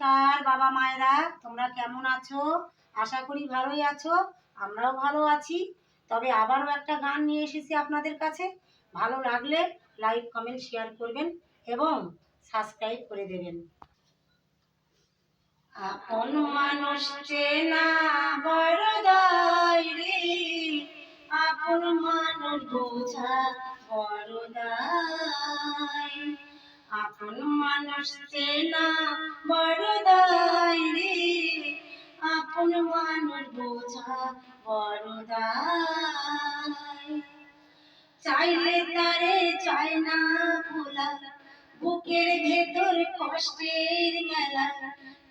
নমস্কার, বাবা মায়েরা, তোমরা কেমন আছো? আশা করি ভালোই আছো, আমরাও ভালো আছি। তবে আবারও একটা গান নিয়ে এসেছি আপনাদের কাছে। ভালো লাগলে লাইক, কমেন্ট, শেয়ার করবেন এবং সাবস্ক্রাইব করে দেবেন। আপন মানুষ আপন মানুষ বোঝা বড় দায়। আপন মানুষ চেনা বড় দায় রে। আপন মানুষ বোঝা বড় দায়। চাইলে তারে চায় না ভোলা, বুকের ভেতর কষ্টের মেলা।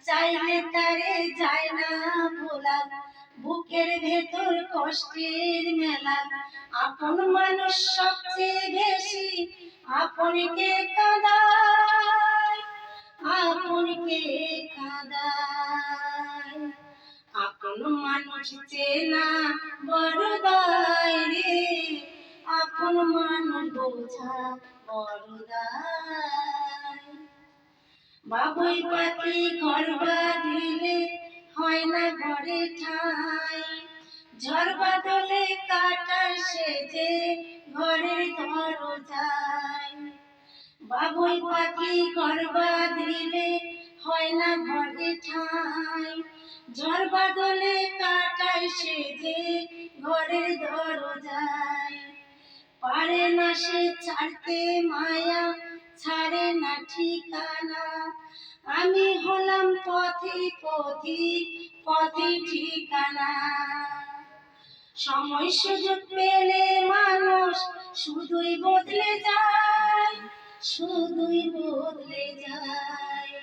চাইলে তারে যায় না ভোলা, বুকের ভেতর কষ্টের মেলা। আপন মানুষ সবচেয়ে বেশি, আপনকে কাঁদায় আপনকে কাঁদায়। আপন মানুষ চেনা বড় রে। আপন মানুষ বোঝা বড় বাবুই পাখি ঘর বাঁধিলে হয় না ঘরে ঠাই। ঝড় বাদলে কাটার সেজে ঘরের দরজায়। বাবুই পাখি ঘর বাঁধিলে হয় না ঘরে ঠাই। ঝড় বাদলে কাটাই সেজে ঘরের দরজায়। পারে না সে ছাড়তে মায়া, ছাড়ে না ঠিকানা। আমি হলাম পথি পথি পথি ঠিকানা। সময় সুযোগ পেলে মানুষ শুধুই বদলে যায়। শুধুই বদলে যায়।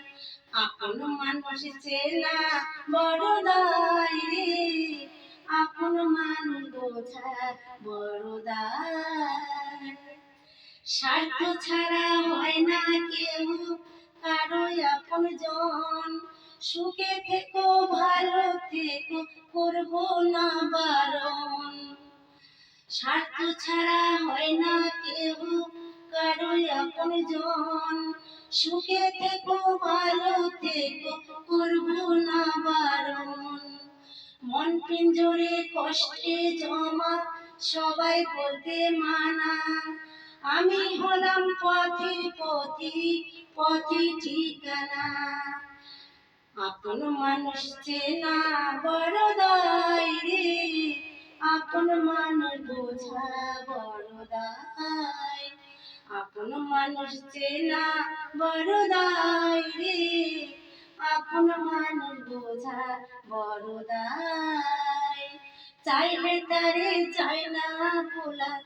আপন মানুষ চেনা বড় দায় রে। আপন মান বোঝা বড় দায়। স্বার্থ ছাড়া হয় না কেউ কারও আপন জন। সুখে থেকো, ভালো থেকো, করব না বারণ। স্বার্থ ছাড়া হয় না কেউ কারও জন। সুখে থেকো, ভালো থেকো, করব না বারণ। মন পিঞ্জরে কষ্টে জমা, সবাই বলতে মানা। আমি হলাম পথের পথি পথি ঠিকানা। আপন মানুষ চেনা বড় রে। আপন মানুষ বোঝা বড় আপন মানুষ চেনা বড় রে। আপন মানুষ বোঝা বড় দায়। চাইলে তারে চাই না ভোলা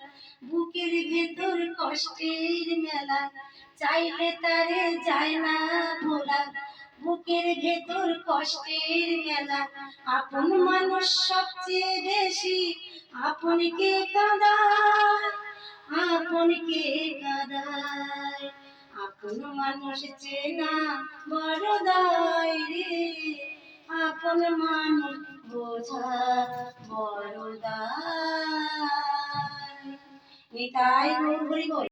বুকের ভেতর কষ্টের মেলা। চাইলে তারে যায় না ভোলা, বুকের ভেতর কষ্টের মেলা। আপন মানুষ সবচেয়ে বেশি, আপনকে কাঁদায়। আপনকে কাঁদায় আপন মানুষ চেনা বড় দায় রে। আপন মানুষ বোঝা বড় দায়। নিতাই হরি